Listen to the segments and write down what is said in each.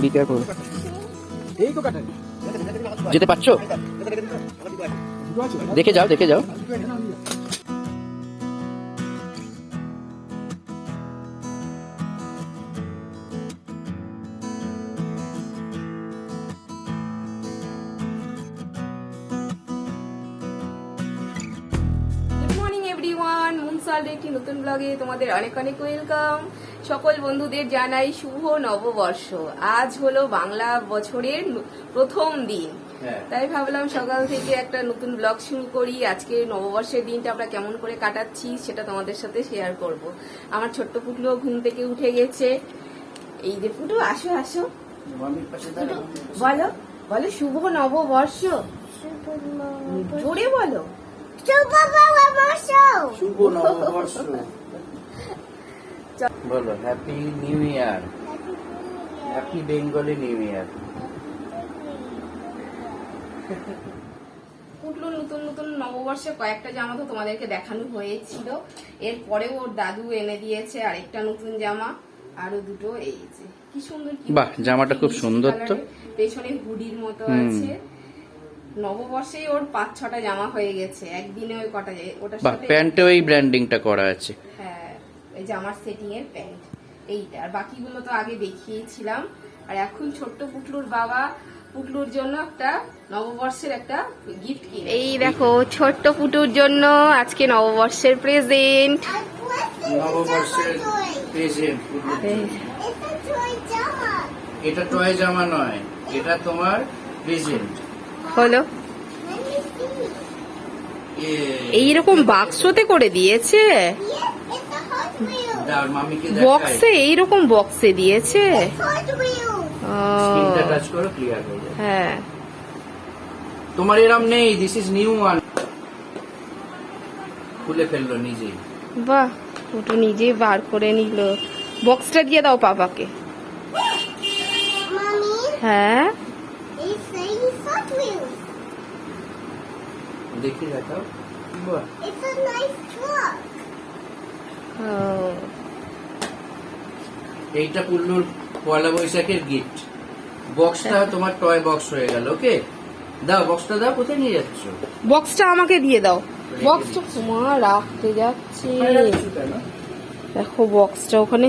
Be careful এই তো কাটারি যেতে পারছ? দেখে যাও দেখে যাও। মুনসাল একটি নতুন ব্লগে তোমাদের অনেক অনেক ওয়েলকাম। সকল বন্ধুদের জানাই শুভ নববর্ষ। আজ হলো বাংলা বছরের প্রথম দিন। হ্যাঁ। তাই ভাবলাম সকাল থেকে একটা নতুন ব্লগ শুরু করি। আজকে নববর্ষের দিনটা আমরা কেমন করে কাটাচ্ছি সেটা তোমাদের সাথে শেয়ার করব। আমার ছোট্ট পুটলো ঘুম থেকে উঠে গেছে। এই যে পুটু আসো আসো। বলো বলো শুভ নববর্ষ। জোরে বলো। শুভ নববর্ষ। বলো happy new year happy Bengali new year পুটলো নতুন নতুন নববর্ষে কয়েকটা জামা তো তোমাদেরকে দেখানো হয়েছিল। এরপরেও ওর দাদু এনে দিয়েছে আরেকটা নতুন জামা আরও দুটো এই যে। কি সুন্দর বাহ, জামাটা খুব সুন্দর তো। পেছনে হুডির মতো আছে। নববর্ষেই ওর পাঁচ ছটা জামা হয়ে গেছে একদিনে ওই কটা ওটার বাহ সাথে ব্র্যান্ডিংটা করা আছে। হ্যাঁ এই যে আমার সেটিং এর প্যান্ট এইটা। আর বাকিগুলো তো আগে দেখিয়েছিলাম। আর এখন ছোট্ট পুটলুর বাবা পুটলুর জন্য একটা নববর্ষের একটা গিফট কিনে এই দেখো ছোট্ট পুটুর জন্য আজকে নববর্ষের প্রেজেন্ট নববর্ষের প্রেজেন্ট এটা টয় জামা। নয় এটা তোমার প্রেজেন্ট হলো। এইরকম বাক্সতে করে দিয়েছে? বক্সে এইরকম বক্সে দিয়েছে? ও, স্ক্রিনটা টাচ করো ক্লিয়ার হয়ে যাবে। হ্যাঁ। তোমার এরম নেই দিস ইজ নিউ ওয়ান খুলে ফেলল নিজেই। বাহ ওটা নিজেই বার করে নিল। বক্সটা দিয়ে দাও পাপাকে। হ্যাঁ? দেখি দেখাও। বাহ। ও, এইটা পুল্লুর পয়লা বৈশাখের গিফট বক্সটা তোমার টয় বক্স হয়ে গেল ওকে দাও বক্সটা দাও কোথায় নিয়ে যাচ্ছ? বক্সটা আমাকে দিয়ে দাও। বক্সটা তোমার রাখতে যাচ্ছে। দেখো বক্সটা ওখানে।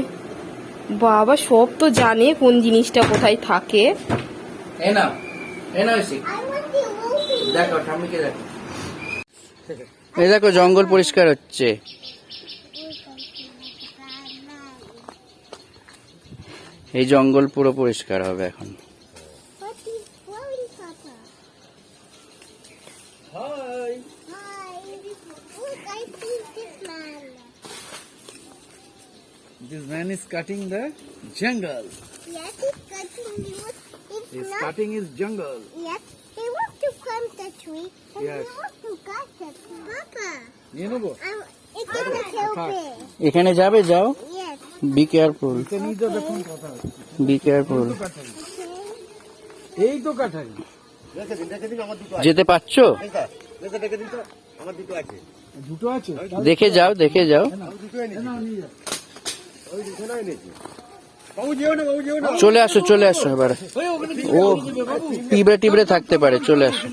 বাবা সব তো জানে কোন জিনিসটা কোথায় থাকে। এ নাও এ নাও এসে দেখো ঠাম্মিকে দেখো। এই দেখো জঙ্গল পরিষ্কার হচ্ছে এই জঙ্গল পুরো পরিষ্কার হবে এখন This man is cutting the jungle. Yes, it's cutting. He was, it's He's not. cutting his jungle. Yes, he wants to climb the tree. Yes. he wants to cut the tree. Papa, নিয়ে নেব. এখানে যাবে? যাও. Be careful be careful এই তো কাঠারি। যেতে পারছ? দুটো আছে। দেখে যাও দেখে যাও। চলে আসো চলে আসো এবার। ও টিবড়ে টিবড়ে থাকতে পারে। চলে আসো।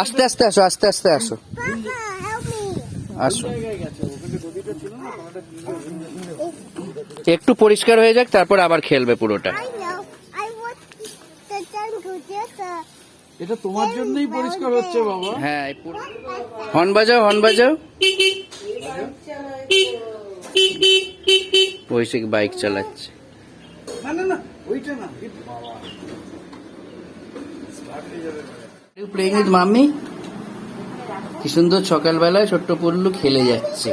আস্তে আস্তে আসো আস্তে আস্তে আসো। Papa, help me. আসো জায়গায় গেছে ওখানে নদীটা ছিল না ওখানটা দিয়ে একটু পরিষ্কার হয়ে যাক তারপর আবার খেলবে পুরোটা uh, এটা তোমার জন্যই পরিষ্কার হচ্ছে বাবা। হ্যাঁ হর্ন বাজাও হর্ন বাজাও। ঐশিক বাইক চালাচ্ছে। Playing with mummy? কি সুন্দর সকালবেলায় ছোট্ট পুল্লু খেলে যাচ্ছে।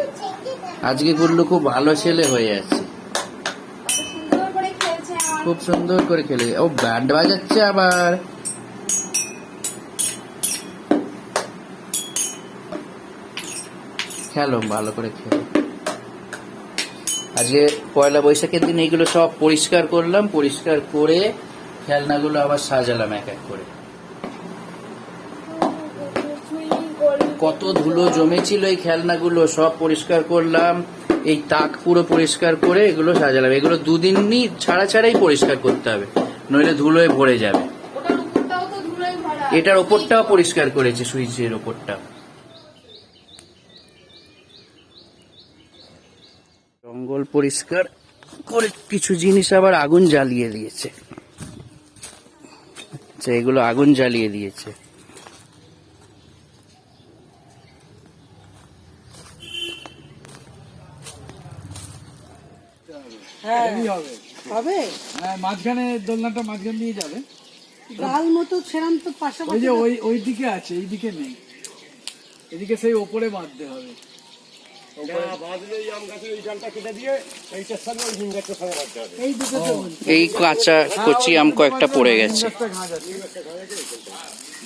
আজকে পুল্লু খুব ভালো ছেলে হয়ে আছে খুব সুন্দর করে খেলে ও ব্যান্ড বাজাচ্ছে আবার। খেলো, ভালো করে খেলো। আজকে পয়লা বৈশাখের দিন এইগুলো সব পরিষ্কার করলাম, পরিষ্কার করে খেলনাগুলো আবার সাজালাম এক এক করে। কত ধুলো জমেছিল এই খেলনাগুলো সব পরিষ্কার করলাম এই তাক পুরো পরিষ্কার করে এগুলো সাজালাম। এগুলো দুদিনই ছাড়া ছাড়াই পরিষ্কার করতে হবে নইলে ধুলোয় ভরে যাবে। এটার ওপরটাও পরিষ্কার করেছে সুইচের ওপরটা জঙ্গল পরিষ্কার করে কিছু জিনিস আবার আগুন জ্বালিয়ে দিয়েছে। আচ্ছা এগুলো আগুন জ্বালিয়ে দিয়েছে। হবে? হ্যাঁ মাঝখানে দোলনাটা মাঝখান দিয়ে যাবে। ডাল মতো সেরাম তো ওই পাশাপাশি যে ওই ওই দিকে আছে এই দিকে নেই। এদিকে সেই ওপরে বাঁধতে হবে। এই বলছি। এই কাঁচা কচি আম কয়েকটা পড়ে গেছে।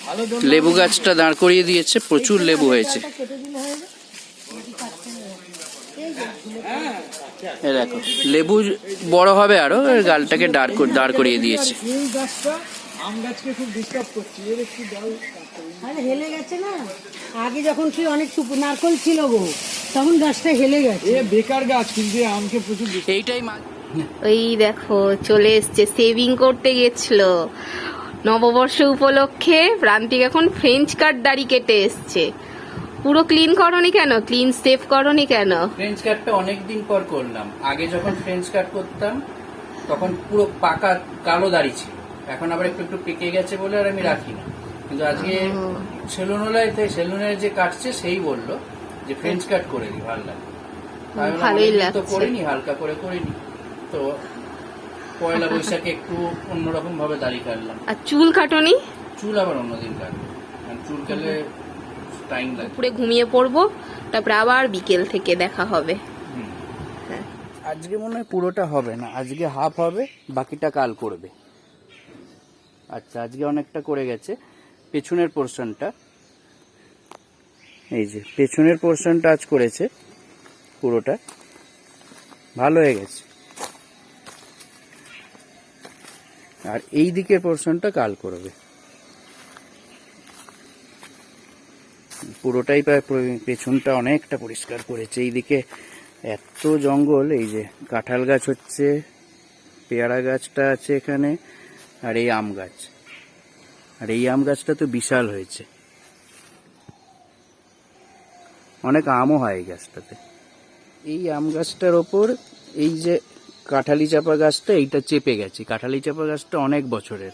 ভালো দোল লেবু গাছটা দাঁড় করিয়ে দিয়েছে প্রচুর লেবু হয়েছে। হয়ে। এ দেখো লেবু বড় হবে আরও গালটাকে দাঁড় কর- দাঁড় করিয়ে দিয়েছে। আম গাছকে খুব ডিস্টার্ব করছে এর একটু ডাল আরে হেলে গেছে না? আগে যখন তুই অনেক নারকল ছিল গো তখন গাছটা হেলে গেছে। এ বেকার গাছ কিন্তু আমকে প্রচুর এইটাই ওই দেখো চলে এসছে সেভিং করতে গেছিল। নববর্ষ উপলক্ষে প্রান্তিক এখন ফ্রেঞ্চ কাট দাড়ি কেটে এসছে। পুরো ক্লিন করনি কেন? ক্লিন সেভ করনি কেন? ফ্রেঞ্চ কাটটা অনেকদিন পর করলাম। আগে যখন ফ্রেঞ্চ কাট করতাম তখন পুরো পাকা কালো দাড়ি ছিল। এখন আবার একটু একটু পেকে গেছে বলে আর আমি রাখি না। কিন্তু আজকে সেলুনওয়ালায় সেলুনের যে কাটছে সেই বলল যে ফ্রেঞ্চ কাট করে দি ভালো লাগে। ভালোই অনেকদিন তো লাগছে। করিনি হালকা করে করিনি। তো পয়লা বৈশাখে একটু অন্যরকম ভাবে দাড়ি কাটলাম। আর চুল কাটনি? চুল আবার অন্যদিন কাটবো। চুল কাটলে টাইম লাগে ঘুমিয়ে পড়ব তারপরে আবার বিকেল থেকে দেখা হবে। আজকে মনে হয় পুরোটা হবে না আজকে হাফ হবে বাকিটা কাল করবে। আচ্ছা আজকে অনেকটা করে গেছে। পেছনের পোর্শনটা এই যে পেছনের পোর্শনটা আজ করেছে পুরোটা। ভালো হয়ে গেছে। আর এই দিকের পোর্শনটা কাল করবে। পুরোটাই প্রায় পেছনটা অনেকটা পরিষ্কার করেছে। এইদিকে এত জঙ্গল, এই যে কাঁঠাল গাছ হচ্ছে, পেয়ারা গাছটা আছে এখানে, আর এই আম গাছ। আর এই আম গাছটা তো বিশাল হয়েছে। অনেক আমও হয় এই গাছটাতে। এই আম গাছটার ওপর এই যে কাঁঠালি চাপা গাছটা, এইটা চেপে গেছে। কাঁঠালি চাপা গাছটা অনেক বছরের।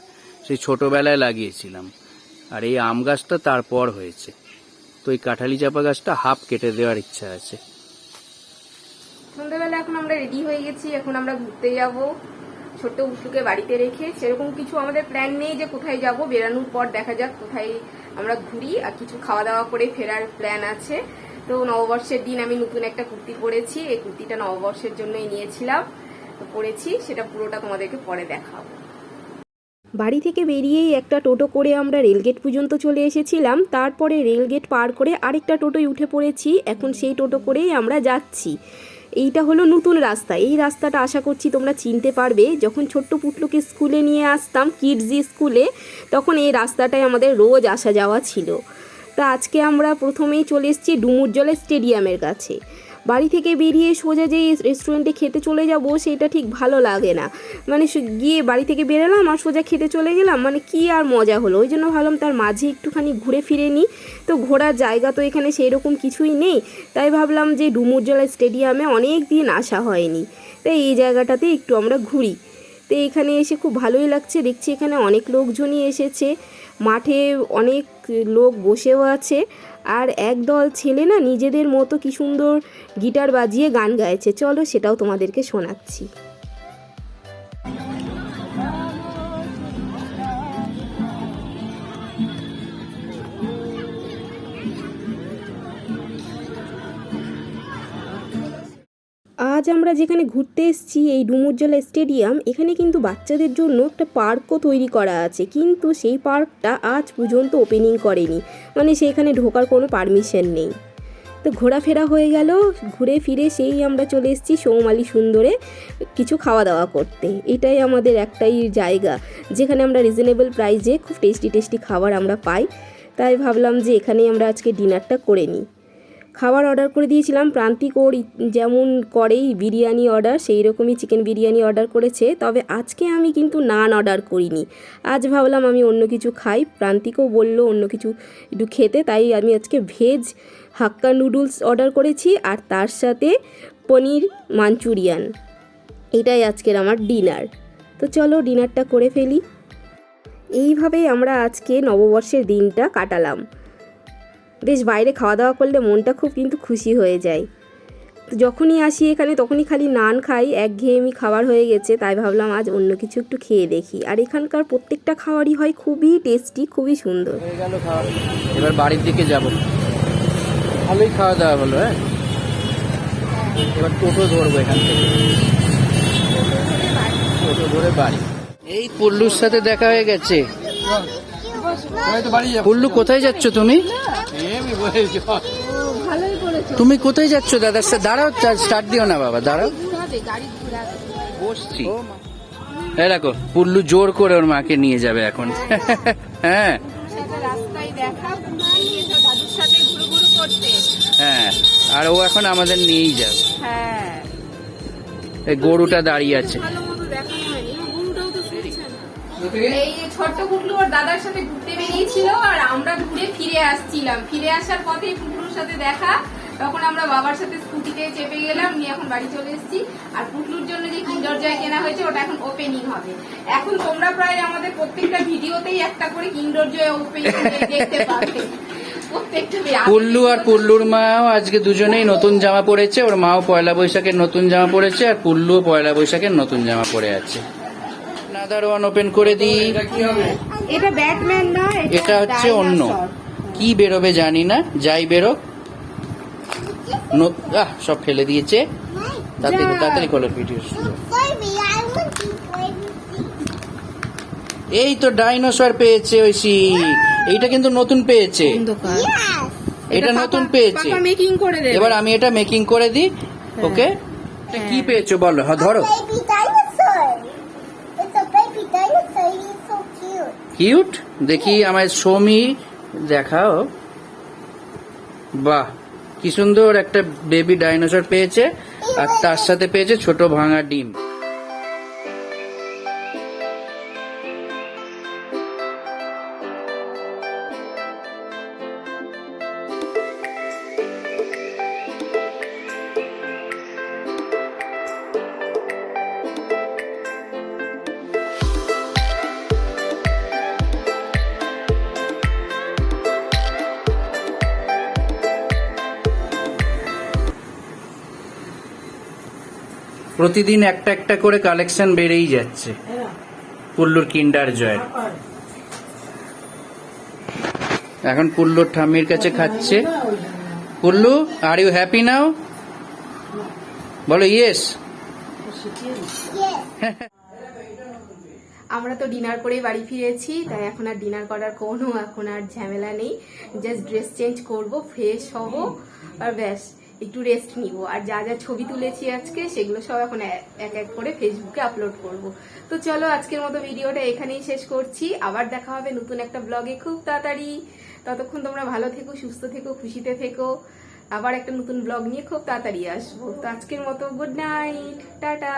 সেই ছোটবেলায় লাগিয়েছিলাম। আর এই আম গাছটা তারপর হয়েছে। তো এই কাঁঠালি চাপা গাছটা হাফ কেটে দেওয়ার ইচ্ছা আছে। সন্ধ্যাবেলা এখন আমরা রেডি হয়ে গেছি, এখন আমরা ঘুরতে যাব। ছোট্ট উটুকে বাড়িতে রেখে সেরকম কিছু আমাদের প্ল্যান নেই যে কোথায় যাব। বেরানোর পর দেখা যাক কোথায় আমরা ঘুরি আর কিছু খাওয়া দাওয়া করে ফেরার প্ল্যান আছে। তো নববর্ষের দিন আমি নতুন একটা কুর্তি পরেছি। এই কুর্তিটা নববর্ষের জন্যই নিয়েছিলাম। পরেছি, সেটা পুরোটা তোমাদেরকে পরে দেখাবো। বাড়ি থেকে বেরিয়েই একটা টোটো করে আমরা রেলগেট পর্যন্ত চলে এসেছিলাম। তারপরে রেলগেট পার করে আরেকটা টোটোয় উঠে পড়েছি। এখন সেই টোটো করেই আমরা যাচ্ছি। এইটা হলো নতুন রাস্তা। এই রাস্তাটা আশা করছি তোমরা চিনতে পারবে। যখন ছোট্ট পুটলুকে স্কুলে নিয়ে আসতাম কিডজি স্কুলে, তখন এই রাস্তাটায় আমাদের রোজ আসা যাওয়া ছিল। তা আজকে আমরা প্রথমেই চলে এসেছি ডুমুরজলের স্টেডিয়ামের কাছে। বাড়ি থেকে বেরিয়ে সোজা যে রেস্টুরেন্টে খেতে চলে যাব সেটা ঠিক ভালো লাগে না। মানে গিয়ে বাড়ি থেকে বেরোলাম আর সোজা খেতে চলে গেলাম মানে কি আর মজা হলো। ওই জন্য ভাবলাম তার মাঝে একটুখানি ঘুরে ফিরে নিই। তো ঘোরার জায়গা তো এখানে সেই রকম কিছুই নেই। তাই ভাবলাম যে ডুমুরজলা স্টেডিয়ামে অনেক দিন আসা হয়নি। তাই এই জায়গাটাতে একটু আমরা ঘুরি। তো এখানে এসে খুব ভালোই লাগছে। দেখছি এখানে অনেক লোকজনই এসেছে। মাঠে অনেক লোক বসেও আছে। আর একদল ছেলে না নিজেদের মতো কি সুন্দর গিটার বাজিয়ে গান গাইছে। চলো সেটাও তোমাদেরকে শোনাচ্ছি। আজ আমরা যেখানে ঘুরতে এসেছি, এই ডুমুরজলা স্টেডিয়াম, এখানে কিন্তু বাচ্চাদের জন্য একটা পার্কও তৈরি করা আছে। কিন্তু সেই পার্কটা আজ পর্যন্ত ওপেনিং করেনি। মানে সেখানে ঢোকার কোনো পারমিশন নেই। তো ঘোরাফেরা হয়ে গেল। ঘুরে ফিরে সেই আমরা চলে এসেছি সৌমালি সুন্দরে কিছু খাওয়া দাওয়া করতে। এটাই আমাদের একটাই জায়গা। যেখানে আমরা রিজনেবল প্রাইসে খুব টেস্টি টেস্টি খাবার আমরা পাই। তাই ভাবলাম যে এখানেই আমরা আজকে ডিনারটা করে নিই। খাবার অর্ডার করে দিয়েছিলাম। প্রান্তিক ওর যেমন করেই বিরিয়ানি অর্ডার সেই রকমই চিকেন বিরিয়ানি অর্ডার করেছে। তবে আজকে আমি কিন্তু নান অর্ডার করিনি। আজ ভাবলাম আমি অন্য কিছু খাই। প্রান্তিকও বলল অন্য কিছু একটু খেতে, তাই আমি আজকে ভেজ হাক্কা নুডলস অর্ডার করেছি আর তার সাথে পনির মাঞ্চুরিয়ান। এটাই আজকের আমার ডিনার তো চলো ডিনারটা করে ফেলি। এইভাবেই আমরা আজকে নববর্ষের দিনটা কাটালাম। বেশ বাইরে খাওয়া দাওয়া করলে মনটা খুব কিন্তু খুশি হয়ে যায়। যখনই আসি এখানে তখনই খালি নান খাই, একঘেয়েমি খাবার হয়ে গেছে, তাই ভাবলাম আজ অন্য কিছু একটু খেয়ে দেখি। আর এখানকার প্রত্যেকটা খাবারই হয় খুবই টেস্টি খুবই সুন্দর। এবার বাড়ির দিকে যাব। ভালোই খাওয়া দাওয়া হলো হ্যাঁ? এবার টোটো ধরবো এখান থেকে। টোটো ধরে বাড়ি। এই পল্লুর সাথে দেখা হয়ে গেছে। পুল্লু কোথায় যাচ্ছ তুমি? তুমি কোথায় যাচ্ছ দাদার সাথে দাঁড়াও স্টার্ট দিও না বাবা দাঁড়াও। বসছি। এই দেখো পুল্লু জোর করে ওর মাকে নিয়ে যাবে এখন। হ্যাঁ। হ্যাঁ আর ও এখন আমাদের নিয়েই যাবে। হ্যাঁ। এই গরুটা দাঁড়িয়ে আছে ভালো মতো দেখানো হয়নি ও গরুটাও তো শুনছে না এই ছোট্ট পুটলু ওর দাদার সাথে ঘুরতে বেরিয়েছিল আর আমরা ঘুরে ফিরে আসছিলাম। ফিরে আসার পথে পুটলুর সাথে দেখা। তখন আমরা বাবার সাথে স্কুটিতে চেপে গেলাম নিয়ে এখন বাড়ি চলে এসেছি। আর পুটলুর জন্য যে কিন্ডার জয় কেনা হয়েছে ওটা এখন ওপেনিং হবে। এখন তোমরা প্রায় আমাদের প্রত্যেকটা ভিডিওতেই একটা করে কিন্ডার জয় ওপেনিং দেখতে পাবে। পুল্লু আর পুল্লুর মাও আজকে দুজনেই নতুন জামা পরেছে। ওর মাও পয়লা বৈশাখের নতুন জামা পরেছে আর পুল্লুও পয়লা বৈশাখের নতুন জামা পরে আছে। নাদার ওয়ান ওপেন করে দিই। এটা ব্যাটম্যান না এটা হচ্ছে অন্য। কি বেরোবে জানি না যাই বেরো ন- আহ, সব ফেলে দিয়েছে। তাড়াতাড়ি তাড়াতাড়ি খোলো ভিডিও এই তো ডাইনোসর পেয়েছে ঐশী এইটা কিন্তু নতুন পেয়েছে। এটা নতুন পেয়েছে। পাপা মেকিং করে দেবে। এবার আমি এটা মেকিং করে দিই ওকে কি পেয়েছ বলো? হ্যাঁ ধরো। কিউট। দেখি আমায় সমি দেখাও। বাহ, কি সুন্দর একটা বেবি ডাইনোসর পেয়েছে। আর তার সাথে পেয়েছে ছোট ভাঙা ডিম। প্রতিদিন একটা একটা করে কালেকশন বেড়েই যাচ্ছে। পুল্লুর কিন্ডার জয় এখন পুল্লুর ঠাম্মির কাছে খাচ্ছে। পুল্লু আর ইউ হ্যাপি নাও বলো ইয়েস আমরা তো ডিনার করে বাড়ি ফিরেছি, তাই এখন আর ডিনার করার কোনো, এখন আর ঝামেলা নেই। জাস্ট ড্রেস চেঞ্জ করব ফ্রেশ হব, আর ব্যাস। একটু রেস্ট নিব। আর যা যা ছবি তুলেছি আজকে, সেগুলো সব এখন এক এক করে ফেসবুকে আপলোড করব। তো চলো আজকের মতো ভিডিওটা এখানেই শেষ করছি। আবার দেখা হবে নতুন একটা ব্লগে খুব তাড়াতাড়ি। ততক্ষণ তোমরা ভালো থেকো, সুস্থ থেকো, খুশিতে থেকো। আবার একটা নতুন ব্লগ নিয়ে খুব তাড়াতাড়ি আসব। তো আজকের মতো গুড নাইট টাটা।